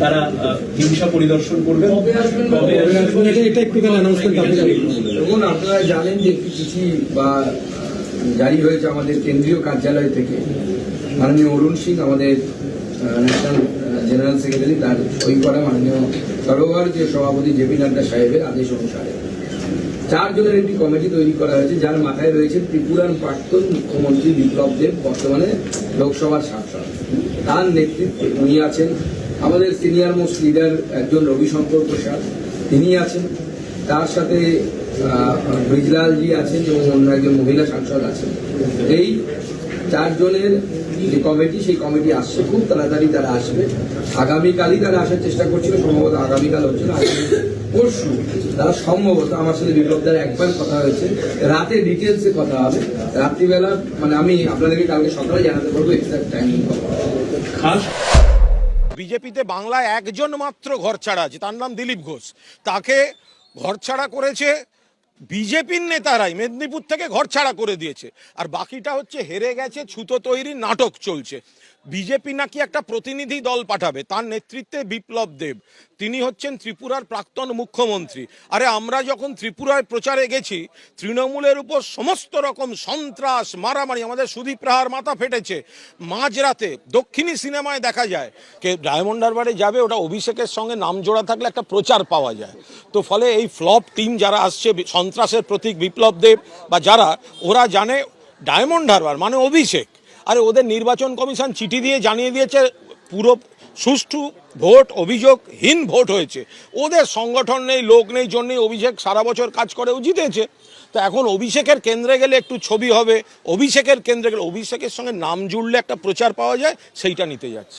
তারা হিংসা পরিদর্শন করবেন। এটা। দেখুন আপনারা জানেন যে একটি চিঠি বা জারি হয়েছে আমাদের কেন্দ্রীয় কার্যালয় থেকে। মাননীয় অরুণ সিং আমাদের ন্যাশনাল জেনারেল সেক্রেটারি তার সই করা মাননীয় সর্বভারতীয় সভাপতি জেপি নাড্ডা সাহেবের আদেশ অনুসারে। চারজনের একটি কমিটি তৈরি করা হয়েছে যার মাথায় রয়েছে ত্রিপুরার প্রাক্তন মুখ্যমন্ত্রী বিপ্লব দেব বর্তমানে লোকসভার সাংসদ। তার নেতৃত্বে উনি আছেন আমাদের সিনিয়র মোস্ট লিডার একজন রবিশঙ্কর প্রসাদ তিনি আছেন। তার সাথে ব্রিজলালজি আছেন এবং অন্য একজন মহিলা সাংসদ আছেন। এই চারজনের যে কমিটি, সেই কমিটি আসছে। খুব তাড়াতাড়ি তারা আসবে। আগামীকালই তারা আসার চেষ্টা করছিল, সম্ভবত আগামীকাল হচ্ছে না পরশু। তারা সম্ভবত, আমার সাথে বিপ্লবদার একবার কথা হয়েছে। রাতে ডিটেলসে কথা হবে। রাত্রিবেলা মানে আমি আপনাদেরকে কালকে সকালে জানাতে পারব এক্সাক্ট টাইমিং খাস বিজেপিতে বাংলায় একজন মাত্র ঘর ছাড়া আছে, তার নাম দিলীপ ঘোষ। তাকে ঘর ছাড়া করেছে বিজেপির নেতারাই, মেদিনীপুর থেকে ঘর ছাড়া করে দিয়েছে। আর বাকিটা হচ্ছে হেরে গেছে, ছুতো তৈরি নাটক চলছে। বিজেপি নাকি একটা প্রতিনিধি দল পাঠাবে? তার নেতৃত্বে বিপ্লব দেব। তিনি হচ্ছেন ত্রিপুরার প্রাক্তন মুখ্যমন্ত্রী। আরে আমরা যখন ত্রিপুরায় প্রচারে গেছি, তৃণমূলের উপর সমস্ত রকম সন্ত্রাস, মারামারি, আমাদের সুদীপ রাহার মাথা ফেটেছে। মাঝরাতে দক্ষিণী সিনেমায় দেখা যায়, কে ডায়মন্ড হারবারে যাবে, ওটা অভিষেকের সঙ্গে নাম জোড়া থাকলে একটা প্রচার পাওয়া যায়। তো ফলে এই ফ্লপ টিম যারা আসছে, সন্ত্রাসের প্রতীক বিপ্লব দেব বা যারা, ওরা জানে ডায়মন্ড হারবার মানে অভিষেক। আরে ওদের নির্বাচন কমিশন চিঠি দিয়ে জানিয়ে দিয়েছে, পুরো সুষ্ঠু ভোট অভিযোগহীন ভোট হয়েছে। ওদের সংগঠন নেই, লোক নেই জন্যই অভিষেক সারা বছর কাজ করেও জিতেছে। তো এখন অভিষেকের কেন্দ্রে গেলে একটু ছবি হবে। অভিষেকের কেন্দ্রে গেলে, অভিষেকের সঙ্গে নাম জুড়লে একটা প্রচার পাওয়া যায়, সেইটা নিতে যাচ্ছে।